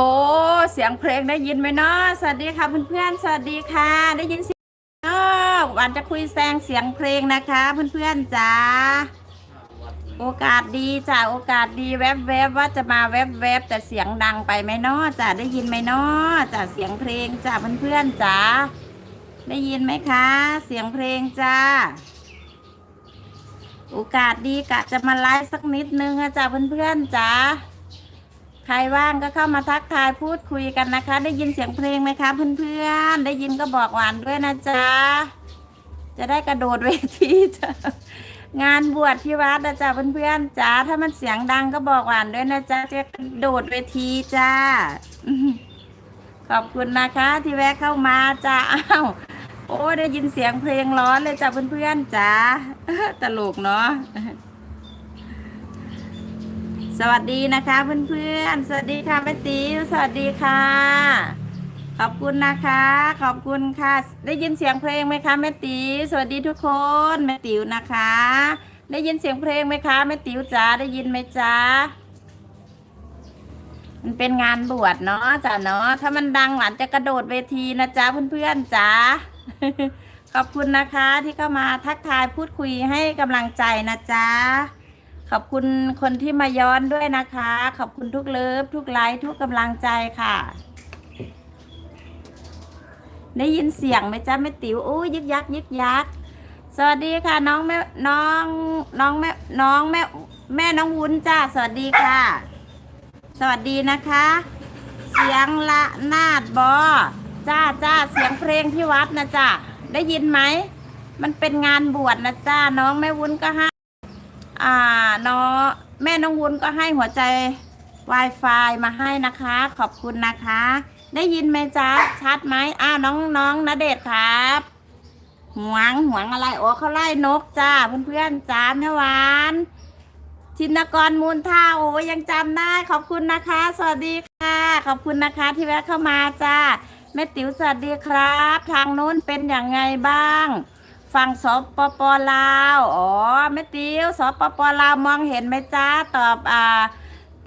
อ้เสียงเพลงได้ยินไหมเนาะสวัสดีค่ะเพื่อนๆสวัสดีค่ะ ได้ยินเสียงเนาะวันจะคุยแซงเสียงเพลงนะคะ เพื่อนๆจ้าโอกาสดีจ้าโอกาสดีแวบๆว่าจะมาแวบๆแต่เสียงดังไปไหมเนาะจ้าได้ยินไหมเนาะจ้าเสียงเพลงจ้าเพื่อนๆจ้าได้ยินไหมคะ เสียงเพลงจ้าโอกาสดีกะจะมาไลฟ์สักนิดนึงอะจ้าเพื่อนๆจ้า รว่างก็เข้ามาทักทายพูดคุยกันนะคะ ได้ยินเสียงเพลงไหมคะเพื่อนๆ ได้ยินก็บอกหวานด้วยนะจ๊ะ จะได้กระโดดเวทีจ้ะงานบวชที่วัดนะจ๊ะเพื่อนๆจ้าถ้ามันเสียงดังก็บอกหวานด้วยนะจ๊ะจะกระโดดเวทีจ้าขอบคุณนะคะ ที่แวะเข้ามาจ้าอ้าวโอ้ได้ยินเสียงเพลงร้อนเลยจ้ะเพื่อนๆจ้าตลกเนาะ สวัสดีนะคะเพื่อนๆ สวัสดีค่ะแม่ติ๋วสวัสดีค่ะ ขอบคุณนะคะ ขอบคุณค่ะ ได้ยินเสียงเพลงไหมคะแม่ติ๋วสวัสดีทุกคนแม่ติ๋วนะคะ ได้ยินเสียงเพลงไหมคะแม่ติ๋วจ๋าได้ยินไหมจ๊ะมันเป็นงานบวชเนาะจ้ะเนาะถ้ามันดังหลานจะกระโดดเวทีนะจ๊ะเพื่อนๆจ๋าขอบคุณนะคะที่เข้ามาทักทายพูดคุยให้กำลังใจนะจ๊ะ ขอบคุณคนที่มาย้อนด้วยนะคะ ขอบคุณทุกเลิฟทุกไลค์ทุกกำลังใจค่ะ ได้ยินเสียงไหมจ๊ะแม่ติ๋วอู้ยึกยักยึกยัก สวัสดีค่ะ น้องแม่น้องน้องแม่น้องแม่แม่น้องวุ้นจ้าสวัสดีค่ะ สวัสดีนะคะ เสียงละนาดบอจ้าจ้าเสียงเพลงที่วัดนะจ้าได้ยินไหม มันเป็นงานบวชนะจ้าน้องแม่วุ้นก็ห้า อ่าน้องแม่น้องวุ้นก็ให้หัวใจ Wi-Fi มาให้นะคะ ขอบคุณนะคะ ได้ยินไหมจ๊ะชัดไหมอ้าวน้องน้องณเดชครับหวงหวงอะไรโอ้เขาไล่นกจ้าเพื่อนๆจ้าแม่หวานชินกรมูลท่าโอ้ยังจำได้ขอบคุณนะคะ สวัสดีค่ะ ขอบคุณนะคะที่แวะเข้ามาจ้าแม่ติ๋วสวัสดีครับ ทางนู้นเป็นอย่างไงบ้าง ฝั่งสปปลาว อ๋อแม่ติวสปปลาวมองเห็นไหมจ้าตอบอ่า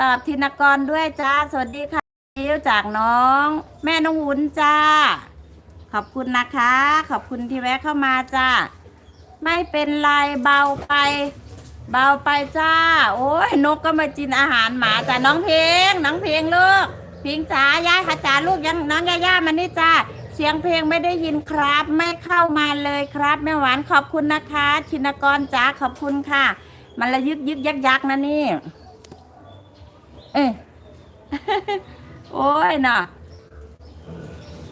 ตอบธินกรด้วยจ้า สวัสดีค่ะติวจากน้อง แม่น้องวุ้นจ้า ขอบคุณนะคะ ขอบคุณที่แวะเข้ามาจ้า ไม่เป็นไรเบาไป เบาไปจ้า โอ้ยนกก็มากินอาหารหมาจ้าน้องเพลงน้องเพลงลูกเพลงจ๋ายายค่ะจ๋าลูกยังน้องย่าย่ามานี่จ้า เสียงเพลงไม่ได้ยินครับ ไม่เข้ามาเลยครับแม่หวานขอบคุณนะคะ ชินกรจ๋าขอบคุณค่ะ มันละยึกยึกยักยักนะนี่ เอ้โอ้ยน่ะ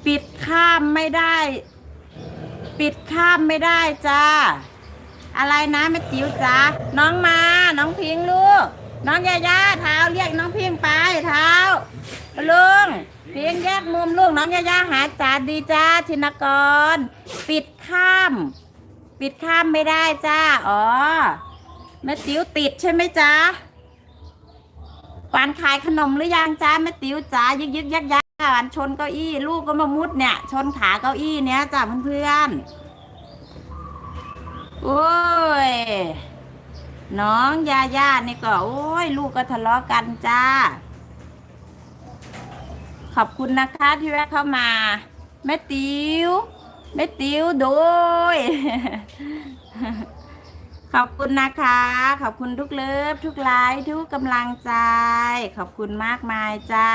ปิดข้ามไม่ได้ ปิดข้ามไม่ได้จ้า อะไรนะแม่ติ๋วจ้าน้องมา น้องพิงลูก น้องยาย่าเท้าเรียกน้องพิงไปเท้าลุง เพิงแยกมุมลูกน้องยาย่าหาจ่าดีจ้าธินกร ปิดข้าม ปิดข้ามไม่ได้จ้า อ๋อแม่ติ๋วติดใช่ไหมจ้าหวานขายขนมหรือยังจ้าแม่ติ๋วจ้ายึกยึกยักยักหวานชนเก้าอี้ ลูกก็มามุดเนี่ย ชนขาเก้าอี้เนี้ยจ้าเพื่อนๆโอ้ยน้องยาย่านี่ก็โอ้ย ลูกก็ทะเลาะกันจ้า ขอบคุณนะคะที่แวะเข้ามา แม่ติ๋วแม่ติ๋วโดย ขอบคุณนะคะ ขอบคุณทุกเลิฟทุกไลค์ทุกกำลังใจ ขอบคุณมากมายจ้า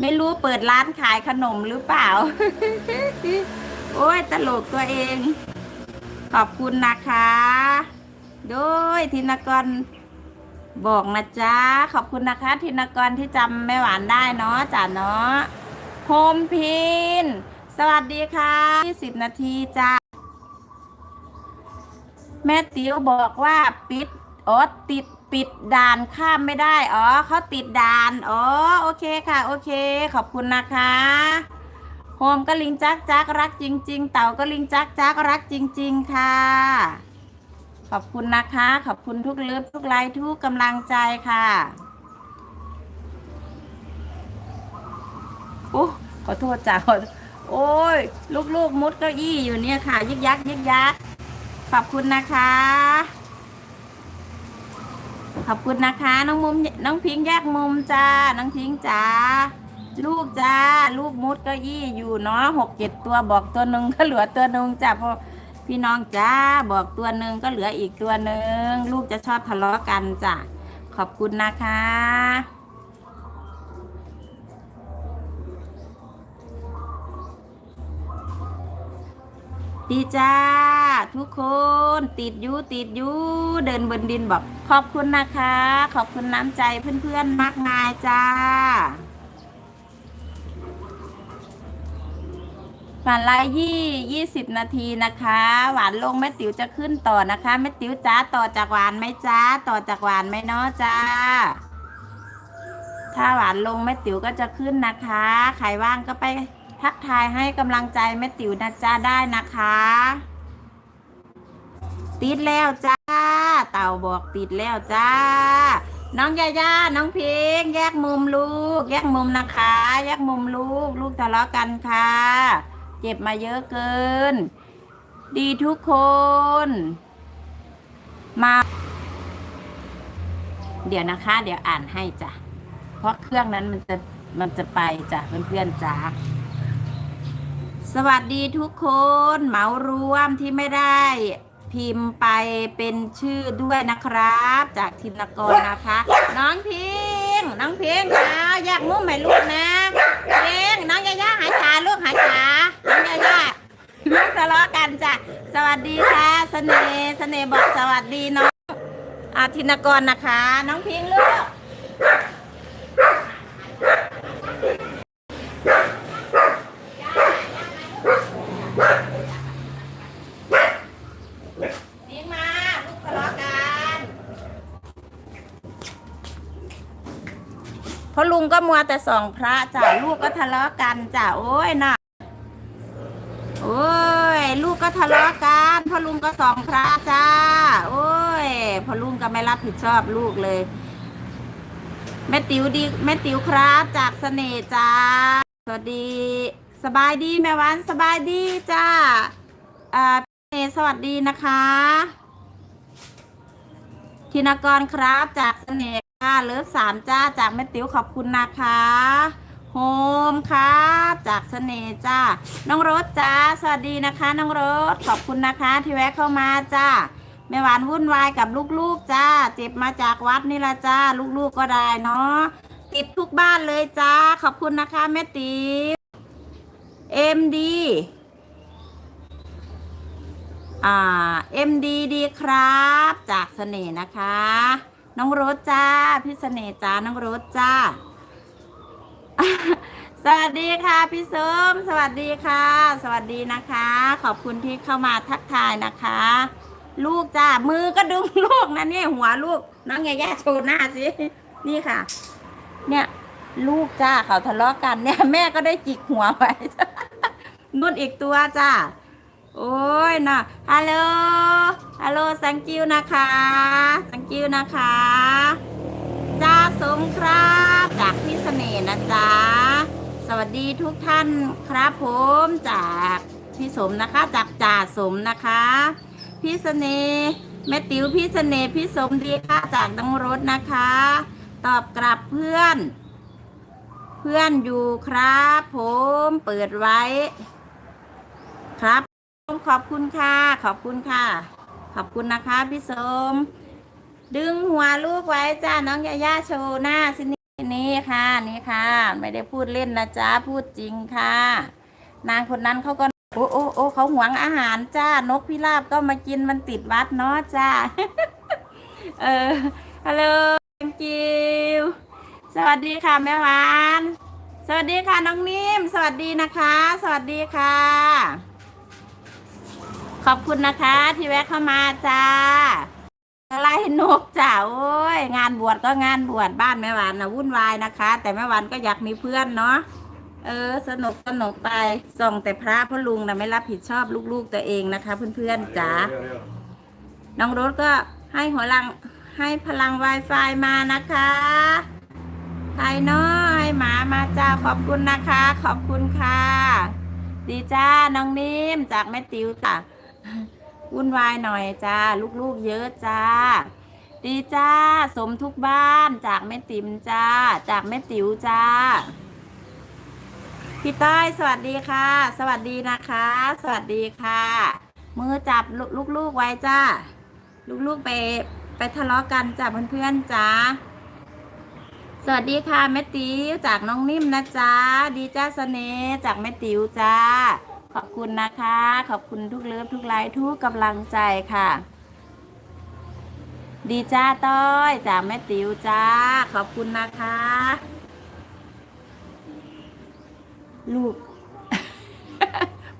ไม่รู้เปิดร้านขายขนมหรือเปล่า โอ้ยตลกตัวเอง ขอบคุณนะคะ โดยธินกร บอกนะจ๊ะ ขอบคุณนะคะ ธินกรที่จำแม่หวานได้เนาะจ้ะเนาะโฮมพิน สวัสดีค่ะ20นาทีจ้าแม่ติ๋วบอกว่าปิดอ๋อติดปิดด่านข้ามไม่ได้ อ๋อเขาติดด่าน อ๋อ โอเคค่ะ โอเค ขอบคุณนะคะโฮมก็ลิงจักจักรักจริง ๆ เต่าก็ลิงจักจักรักจริง ๆ ค่ะ อบคุณนะคะ ขอบคุณทุกเลิฟทุกไลค์ทุกกำลังใจค่ะโอ้ขอโทษจ้าขอโอ้ย ลูกๆมุดเก้าอี้อยู่เนี่ยค่ะ ยึกยักยึกยักขอบคุณนะคะ ขอบคุณนะคะ น้องมุมน้องพิงแยกมุมจ้า น้องพิงจ้าลูกจ้า ลูกมุดเก็ยี่อยู่เนาะหกเจ็ดตัวบอกตัวหนึ่งก็เหลือตัวหนึ่งจ้าพราะ พี่น้องจ้าบอกตัวหนึ่งก็เหลืออีกตัวหนึ่งลูกจะชอบทะเลาะกันจ้ะขอบคุณนะคะ ดีจ้า ทุกคนติดอยูติดอยูเดินบนดินบอกขอบคุณนะคะ ขอบคุณน้ำใจเพื่อนๆมากมายจ้า หวานลายยี่ยี่สิบนาทีนะคะ หวานลงแม่ติ๋วจะขึ้นต่อนะคะแม่ติ๋วจ้าต่อจากหวานไหมจ้าต่อจากหวานไหมเนาะจ้า ถ้าหวานลงแม่ติ๋วก็จะขึ้นนะคะใครว่างก็ไปทักทายให้กำลังใจแม่ติ๋วนะจ้าได้นะคะ ติดแล้วจ้า เต่าบอกติดแล้วจ้า น้องยาย่าน้องเพิงแยกมุมลูก แยกมุมนะคะ แยกมุมลูก ลูกทะเลาะกันค่ะ เจ็บมาเยอะเกิน ดีทุกคน มา เดี๋ยวนะคะ เดี๋ยวอ่านให้จ้ะ เพราะเครื่องนั้นมันจะมันจะไปจ้ะเพื่อนๆจ้าสวัสดีทุกคนเหมารวมที่ไม่ได้พิมพ์ไปเป็นชื่อด้วยนะครับ จากธินกรนะคะ น้องพิงน้องพิงเอาอยากมุ้มไหมลูกนะพิงน้องยาย่าหายขาลูกหายขา ลูกทะเลาะกันจ้ะสวัสดีค่ะเสน่ห์เสน่ห์บอกสวัสดีน้องอาธินกรนะคะ น้องพิงลูกพิงมาลูกทะเลาะกันเพราะลุงก็มัวแต่ส่องพระจ้ะลูกก็ทะเลาะกันจ้ะโอ้ยน่ะ ก็ทะเลาะกันพราะลุงก็ส่องพระจ้า โอ้ยพราะลุงก็ไม่รับผิดชอบลูกเลย แม่ติ๋วดีแม่ติ๋วครับจากเสน่ห์จ้า สวัสดี สบายดีแม่วานสบายดีจ้าอ่าเอสวัสดีนะคะธินกรครับจากเสน่ห์ค่ะเลิฟสามจ้าจากแม่ติ๋วขอบคุณนะคะ โฮมครับ จากเสน่ห์จ้าน้องรถจ้าสวัสดีนะคะ น้องรถขอบคุณนะคะที่แวะเข้ามาจ้าแม่หวานวุ่นวายกับลูกๆจ้าเจ็บมาจากวัดนี่ละจ้าลูกๆก็ได้เนาะติดทุกบ้านเลยจ้าขอบคุณนะคะแม่ติ๋วเอ็มดีอ่า MD ดีดีครับ จากเสน่ห์นะคะ น้องรสจ้าพี่เสน่ห์จ้าน้องรสจ้า สวัสดีค่ะพี่ส้มสวัสดีค่ะ สวัสดีนะคะ ขอบคุณที่เข้ามาทักทายนะคะ ลูกจ้ามือก็ดึงลูกนะเนี่ยหัวลูกน้องแย่ๆโชว์หน้าสินี่ค่ะ เนี่ยลูกจ้าเขาทะเลาะกันเนี่ย แม่ก็ได้จิกหัวไว้นุ่นอีกตัวจ้าโอ้ยนะฮัลโหลฮัลโหลสังกิวนะคะ สังกิวนะคะ จ้าสมครับจากพี่เสน่ห์นะจ๊ะสวัสดีทุกท่านครับผมจากพี่สมนะคะ จากจ่าสมนะคะ พี่เสน่ห์แม่ติ๋วพี่เสน่ห์พี่สมดีค่ะจากดังรถนะคะ ตอบกลับเพื่อน เพื่อนอยู่ครับผมเปิดไว้ ครับขอบคุณค่ะ ขอบคุณค่ะ ขอบคุณนะคะ พี่สม ดึงหัวลูกไว้จ้าน้องยาย่าโชว์หน้าสินี่นี่ค่ะนี่ค่ะ ไม่ได้พูดเล่นนะจ๊ะพูดจริงค่ะ นางคนนั้นเขาก็โอ้โอ้โอ้เขาหวงอาหารจ้านกพิราบก็มากินมันติดวัดเนาะจ้าเออฮัลโหล thank you สวัสดีค่ะแม่หวานสวัสดีค่ะน้องนิ่ม สวัสดีนะคะ สวัสดีค่ะ ขอบคุณนะคะที่แวะเข้ามาจ้า อะไรนกจ้าโอ้ยงานบวชก็งานบวชบ้านแม่หวานนะวุ่นวายนะคะ แต่แม่หวานก็อยากมีเพื่อนเนาะเออ สนุกสนุกไปส่งแต่พระพ่อลุงนะไม่รับผิดชอบลูกๆตัวเองนะคะ เพื่อนๆจ๋าน้องรถก็ให้หัวลังให้พลัง Wi-Fi มานะคะใครเนาะให้หมามาจ้าขอบคุณนะคะ ขอบคุณค่ะ ดีจ้าน้องนิ่มจากแม่ติ๋วจ้ะ วุ่นวายหน่อยจ้า ลูกๆเยอะจ้า ดีจ้า สมทุกบ้านจากแม่ติ๋มจ้า จากแม่ติ๋วจ้า พี่ต้อยสวัสดีค่ะ สวัสดีนะคะ สวัสดีค่ะ มือจับลูกๆไว้จ้า ลูกๆไปไปทะเลาะกันจ้าเพื่อนๆจ้าสวัสดีค่ะแม่ติ๋วจากน้องนิ่มนะจ๊ะดีจ้าเสน่ห์จากแม่ติ๋วจ้า ขอบคุณนะคะ ขอบคุณทุกเลิฟทุกไลค์ทุกกำลังใจค่ะ ดีจ้าต้อยจากแม่ติ๋วจ้า ขอบคุณนะคะ ลูก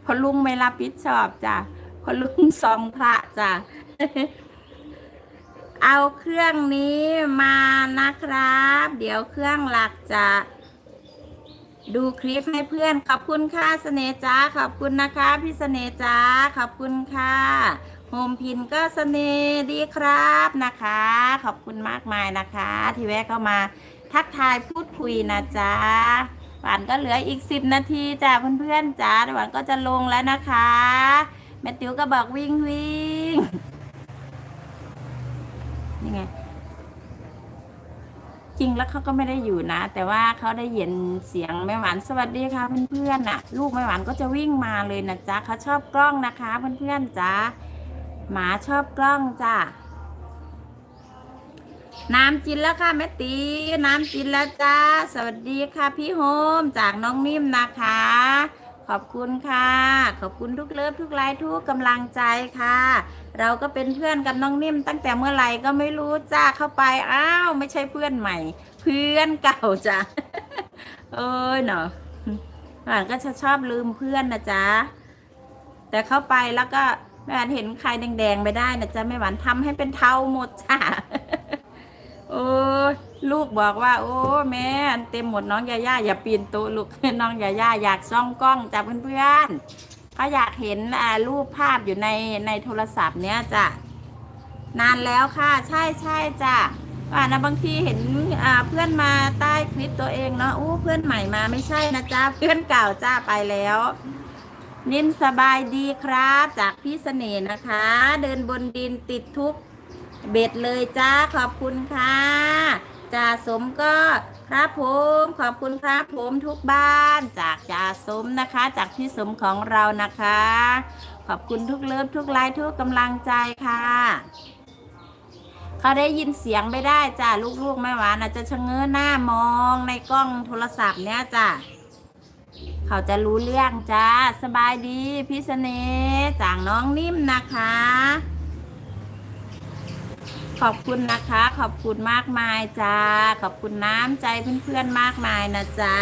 พอลุงไม่รับผิดชอบจ้ะพอลุงซองพระจ้ะเอาเครื่องนี้มานะครับ เดี๋ยวเครื่องหลักจะ ดูคลิปให้เพื่อน ขอบคุณค่ะเสน่จ้า ขอบคุณนะคะ พี่เสน่จ้า ขอบคุณค่ะโฮมพินก็เสน่ดีครับนะคะ ขอบคุณมากมายนะคะ ที่แวะเข้ามาทักทายพูดคุยนะจ๊ะหวานก็เหลืออีกสิบนาทีจ้าเพื่อนๆจ้าหวานก็จะลงแล้วนะคะแม่ติ๋วก็บอกวิ่งวิ่ง ริงแล้วเขาก็ไม่ได้อยู่นะ แต่ว่าเขาได้ยินเสียงแม่หวานสวัสดีค่ะเพื่อนๆน่ะ ลูกแม่หวานก็จะวิ่งมาเลยนะจ๊ะเขาชอบกล้องนะคะเพื่อนๆจ้าหมาชอบกล้องจ้าน้ำจินแล้วค่ะแม่ตีน้ำจินแล้วจ้าสวัสดีค่ะพี่โฮมจากน้องนิ่มนะคะ ขอบคุณค่ะ ขอบคุณทุกเลิฟทุกไลค์ทุกกำลังใจค่ะ เราก็เป็นเพื่อนกับน้องนิ่ม ตั้งแต่เมื่อไหร่ก็ไม่รู้จ้าเข้าไปอ้าวไม่ใช่เพื่อนใหม่ เพื่อนเก่าจ้ะเอ้ยเนาะหวานก็จะชอบลืมเพื่อนนะจ๊ะแต่เข้าไปแล้วก็แม่หวานเห็นใครแดงๆไม่ได้นะจ๊ะแม่หวานทำให้เป็นเทาหมดจ้ะโอ้ลูกบอกว่า โอ้แม่เต็มหมดน้องยาย่าอย่าปีนโต๊ะลูกน้องยาย่าอยากซ่องกล้องจ้ะเพื่อนๆ เขาอยากเห็นรูปภาพอยู่ในในโทรศัพท์เนี้ยจ้ะนานแล้วค่ะ ใช่ใช่จ้ะว่านะบางทีเห็นเพื่อนมาใต้คลิปตัวเองเนาะอู้เพื่อนใหม่มาไม่ใช่นะจ้าเพื่อนเก่าจ้าไปแล้ว นินสบายดีครับ จากพี่เสน่ห์นะคะ เดินบนดินติดทุกเบ็ดเลยจ้าขอบคุณค่ะ จ่าสมก็ครับผมขอบคุณครับผมทุกบ้านจากจ่าสมนะคะ จากพี่สมของเรานะคะ ขอบคุณทุกเลิฟทุกไลค์ทุกกำลังใจค่ะเขาได้ยินเสียงไม่ได้จ้าลูกๆแม่หวานอาจจะชะเง้อหน้ามองในกล้องโทรศัพท์เนี้ยจ้าเขาจะรู้เรื่องจ้าสบายดีพี่เสน่ห์จากน้องนิ่มนะคะ ขอบคุณนะคะ ขอบคุณมากมายจ้า ขอบคุณน้ำใจเพื่อนๆมากมายนะจ๊ะ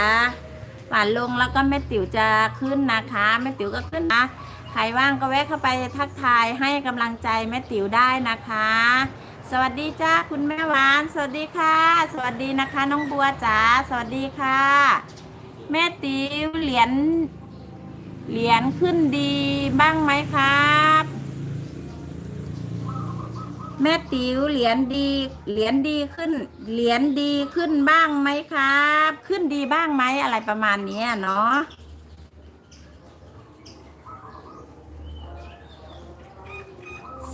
หวานลงแล้วก็แม่ติ๋วจะขึ้นนะคะแม่ติ๋วก็ขึ้นนะใครว่างก็แวะเข้าไปทักทายให้กำลังใจแม่ติ๋วได้นะคะ สวัสดีจ้าคุณแม่หวาน สวัสดีค่ะ สวัสดีนะคะ น้องบัวจ๋าสวัสดีค่ะ แม่ติ๋วเหรียญเหรียญขึ้นดีบ้างไหมครับ แม่ติ๋วเหรียญดีเหรียญดีขึ้นเหรียญดีขึ้นบ้างไหมครับ ขึ้นดีบ้างไหมอะไรประมาณนี้เนาะ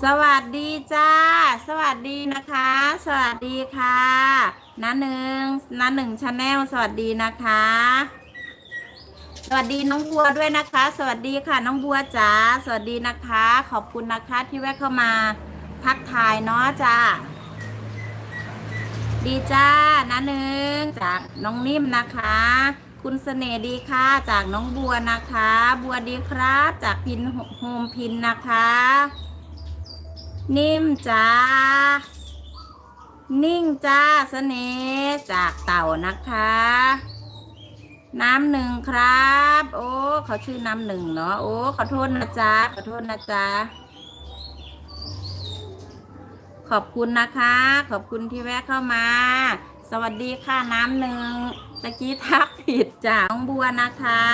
สวัสดีจ้า สวัสดีนะคะ สวัสดีค่ะน้าหนึ่งน้าหนึ่งชาแนลสวัสดีนะคะ สวัสดีน้องบัวด้วยนะคะ สวัสดีค่ะน้องบัวจ๋าสวัสดีนะคะ ขอบคุณนะคะที่แวะเข้ามา ทักทายเนาะจ้าดีจ้านะหนึ่งจากน้องนิ่มนะคะ คุณเสน่ห์ดีค่ะ จากน้องบัวนะคะ บัวดีครับ จากพินโฮมพินนะคะ นิ่มจ้านิ่งจ้าเสน่ห์จากเต่านะคะ น้ำหนึ่งครับ โอ้เขาชื่อน้ำหนึ่งเนาะโอ้ขอโทษนะจ๊ะขอโทษนะจ๊ะ ขอบคุณนะคะ ขอบคุณที่แวะเข้ามา สวัสดีค่ะน้ำหนึ่งตะกี้ทักผิดจากน้องบัวนะคะ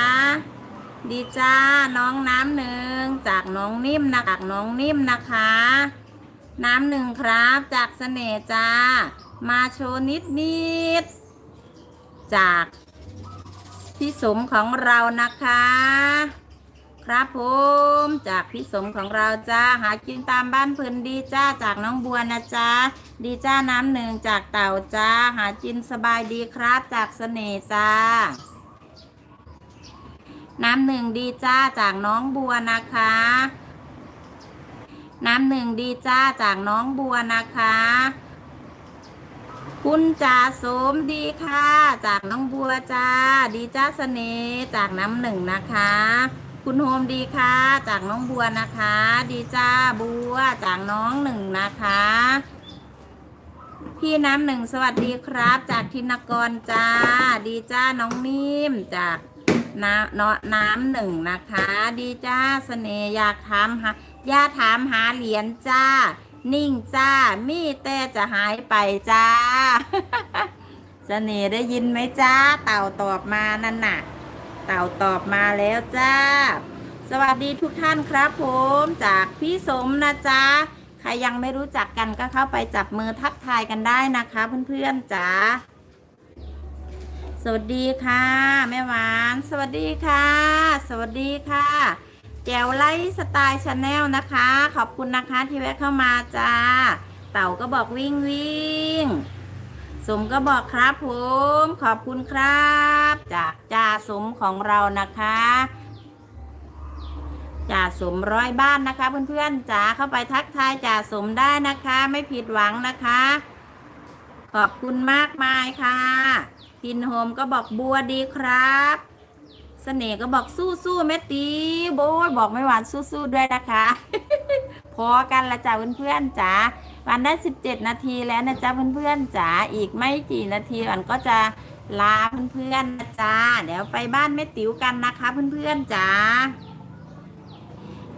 ดีจ้าน้องน้ำหนึ่งจากน้องนิ่มนะจากน้องนิ่มนะคะ น้ำหนึ่งครับจากเสน่ห์จ้า มาโชว์นิดนิดจากพี่สมของเรานะคะ ครับผมจากพี่สมของเราจ้าหากินตามบ้านพิ่นดีจ้าจากน้องบัวนะจ้าดีจ้าน้ำหนึ่งจากเต่าจ้าหากินสบายดีครับ จากเสน่ห์จ้า น้ำหนึ่งดีจ้าจากน้องบัวนะคะ น้ำหนึ่งดีจ้าจากน้องบัวนะคะ คุณจ่าสมดีค่ะ จากน้องบัวจ้า ดีจ้าเสน่ห์จากน้ำหนึ่งนะคะ คุณโฮมดีค่ะ จากน้องบัวนะคะ ดีจ้าบัวจากน้องหนึ่งนะคะ พี่น้ำหนึ่งสวัสดีครับ จากทินกรจ้า ดีจ้าน้องนิ่มจากน้ำเนาะน้ำหนึ่งนะคะ ดีจ้าเสน่ห์อยากถามหาย่าถามหาเหรียญจ้า นิ่งจ้า มีแต่จะหายไปจ้าเสน่ห์ได้ยินไหมจ้า เต่าตอบมานั่นน่ะ เต่าตอบมาแล้วจ้า สวัสดีทุกท่านครับผมจากพี่สมนะจ๊ะใครยังไม่รู้จักกันก็เข้าไปจับมือทักทายกันได้นะคะ เพื่อนๆจ๋าสวัสดีค่ะ แม่หวาน สวัสดีค่ะ สวัสดีค่ะ แจวไลฟ์สไตล์ชาแนลนะคะ ขอบคุณนะคะที่แวะเข้ามาจ้า เต่าก็บอกวิ่งวิ่ง สมก็บอกครับผมขอบคุณครับ จากจ่าสมของเรานะคะจ่าสมร้อยบ้านนะคะ เพื่อนๆจ๋าเข้าไปทักทายจ่าสมได้นะคะ ไม่ผิดหวังนะคะ ขอบคุณมากมายค่ะ พินโฮมก็บอกบัวดีครับเสน่ห์ก็บอกสู้สู้ๆแม่ตีโบยบอกไม่หวานสู้สู้ด้วยนะคะ พอกันละจ้าเพื่อนๆจ๋า วันได้ 17 นาทีแล้วนะจ๊ะเพื่อนๆจ๋าอีกไม่กี่นาทีวันก็จะลาเพื่อนๆนะจ๊ะเดี๋ยวไปบ้านแม่ติ๋วกันนะคะเพื่อนๆจ๋า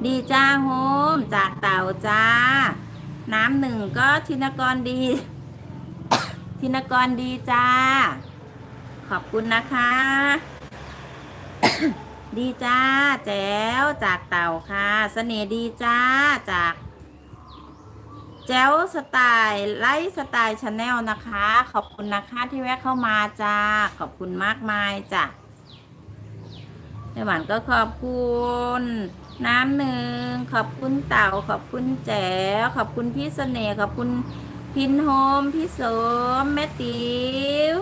ดีจ้าโฮมจากเต่าจ้า น้ำหนึ่งก็ธินกรดี ธินกรดีจ้า ขอบคุณนะคะ ดีจ้าแจ๋วจากเต่าค่ะเสน่ห์ดีจ้าจาก แจ๋วสไตล์ไลฟ์สไตล์ชาแนลนะคะ ขอบคุณนะคะที่แวะเข้ามาจ้า ขอบคุณมากมายจ้ะแม่หวานก็ขอบคุณ น้ำหนึ่ง ขอบคุณเต่า ขอบคุณแจ๋วขอบคุณพี่เสน่ห์ขอบคุณพินโฮม พี่สมแม่ติ๋ว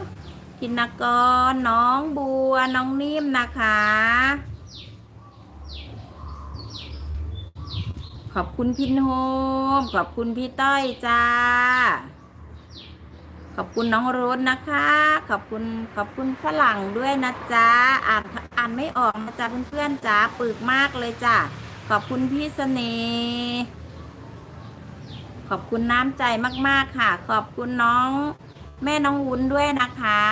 พินกรน้องบัวน้องนิ่มนะคะ ขอบคุณพินโฮม ขอบคุณพี่ต้อยจ้า ขอบคุณน้องโรสนะคะ ขอบคุณขอบคุณฝรั่งด้วยนะจ๊ะ อ่านอ่านไม่ออกนะจ๊ะเพื่อนๆจ้าปึกมากเลยจ้ะขอบคุณพี่เสน่ห์ขอบคุณน้ำใจมากๆค่ะ ขอบคุณน้องแม่น้องวุ้นด้วยนะคะ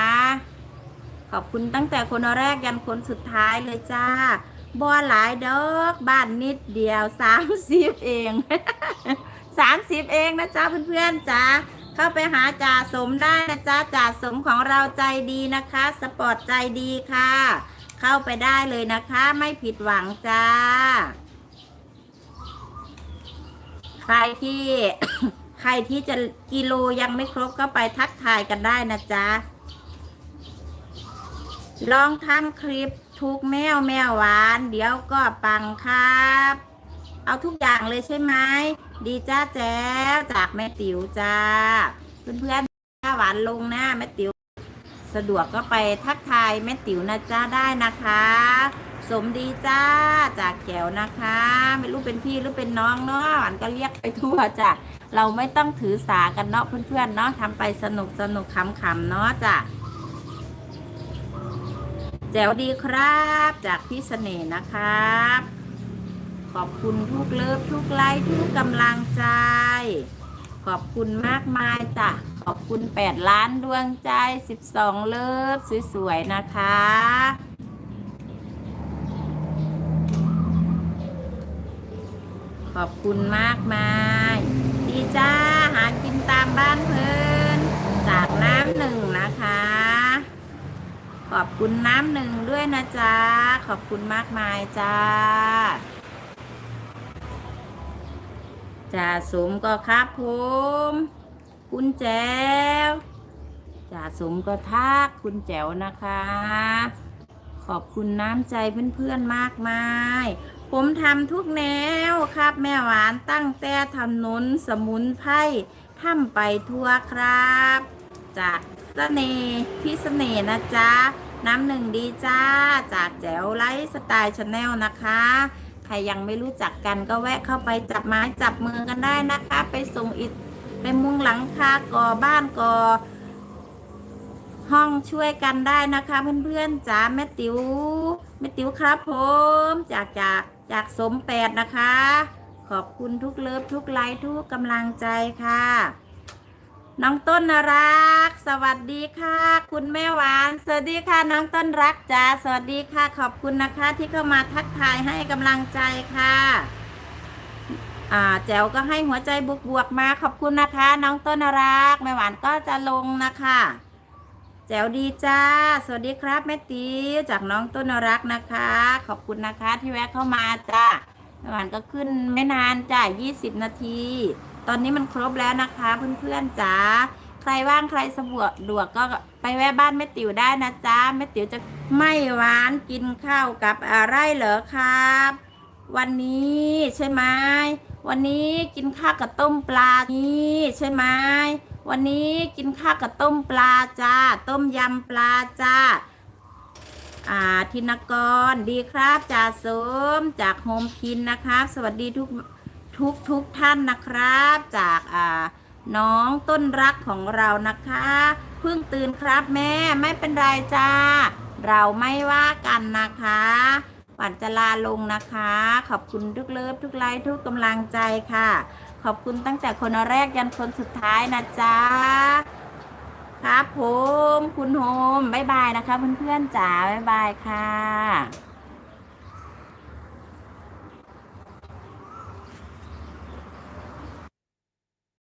ขอบคุณตั้งแต่คนแรกยันคนสุดท้ายเลยจ้า บัวหลายดอกบ้านนิดเดียวสามสิบเองสามสิบเองนะจ๊ะเพื่อนๆจ้าเข้าไปหาจ่าสมได้นะจ๊ะจ่าสมของเราใจดีนะคะ สปอร์ตใจดีค่ะ เข้าไปได้เลยนะคะ ไม่ผิดหวังจ้า ใครที่ ใครที่จะกิโลยังไม่ครบก็ไปทักทายกันได้นะจ๊ะลองทำคลิป ทุกแมวแมวหวาน เดี๋ยวก็ปังครับ เอาทุกอย่างเลยใช่ไหมดีจ้าแจ้วจากแม่ติ๋วจ้า เพื่อนๆถ้าหวานลงนะแม่ติ๋วสะดวกก็ไปทักทายแม่ติ๋วนะจ้าได้นะคะ สมดีจ้าจากแขวนะคะ ไม่รู้เป็นพี่หรือเป็นน้องเนาะหวานก็เรียกไปทั่วจ้ะเราไม่ต้องถือสากันเนาะเพื่อนๆเนาะทำไปสนุกสนุกขำๆเนาะจ้ะ แจ๋วดีครับจากพี่เสน่ห์นะครับ ขอบคุณทุกเลิฟทุกไลค์ทุกกำลังใจ ขอบคุณมากมายจ้ะ ขอบคุณ 8 ล้านดวงใจ 12 เลิฟสวยๆ นะคะ ขอบคุณมากมาย ดีจ้า หากินตามบ้านเพื่อนจากน้ำหนึ่งนะคะ ขอบคุณน้ำหนึ่งด้วยนะจ๊ะ ขอบคุณมากมายจ้าจ่าสมก็ครับผมคุณแจ๋วจ่าสมก็ทักคุณแจ๋วนะคะ ขอบคุณน้ำใจเพื่อนๆมากมาย ผมทำทุกแนวครับ แม่หวานตั้งแต่ถนนสมุนไพรทำไปทั่วครับ จาก เสน่ห์พี่เสน่ห์นะจ๊ะ น้ำหนึ่งดีจ้า จากแจ๋วไลฟ์สไตล์ชาแนลนะคะ ใครยังไม่รู้จักกันก็แวะเข้าไปจับไม้จับมือกันได้นะคะ ไปส่งอิฐไปมุงหลังคาก่อบ้านก่อห้องช่วยกันได้นะคะเพื่อนๆจ๋าแม่ติ๋วแม่ติ๋วครับผมจากจากจากสมแปดนะคะ ขอบคุณทุกเลิฟทุกไลค์ทุกกำลังใจค่ะ น้องต้นรัก สวัสดีค่ะ คุณแม่หวาน สวัสดีค่ะ น้องต้นรักจ้าสวัสดีค่ะ ขอบคุณนะคะ ที่เข้ามาทักทายให้กำลังใจค่ะอ่าแจ๋วก็ให้หัวใจบวกๆมาขอบคุณนะคะ น้องต้นรักแม่หวานก็จะลงนะคะแจ๋วดีจ้า สวัสดีครับแม่ตีจากน้องต้นรักนะคะ ขอบคุณนะคะที่แวะเข้ามาจ้าแม่หวานก็ขึ้นไม่นานจ้า20 นาที ตอนนี้มันครบแล้วนะคะ เพื่อนๆจ๋าใครว่างใครสะดวกดวกก็ไปแวะบ้านแม่ติ๋วได้นะจ๊ะแม่ติ๋วจะไม่หวานกินข้าวกับอะไรเหรอครับ วันนี้ใช่ไหมวันนี้กินข้าวกับต้มปลานี่ใช่ไหมวันนี้กินข้าวกับต้มปลาจ้า ต้มยำปลาจ้าอ่าธินกรดีครับจ่าสมจากโฮมคินนะครับ สวัสดีทุก ทุกทุกท่านนะครับ จากอ่าน้องต้นรักของเรานะคะเพิ่งตื่นครับแม่ไม่เป็นไรจ้า เราไม่ว่ากันนะคะปั่นจะลาลงนะคะ ขอบคุณทุกเลิฟทุกไลค์ทุกกำลังใจค่ะ ขอบคุณตั้งแต่คนแรกยันคนสุดท้ายนะจ๊ะครับผม คุณโฮมบ๊ายบายนะคะเพื่อนๆจ๋าบ๊ายบายค่ะ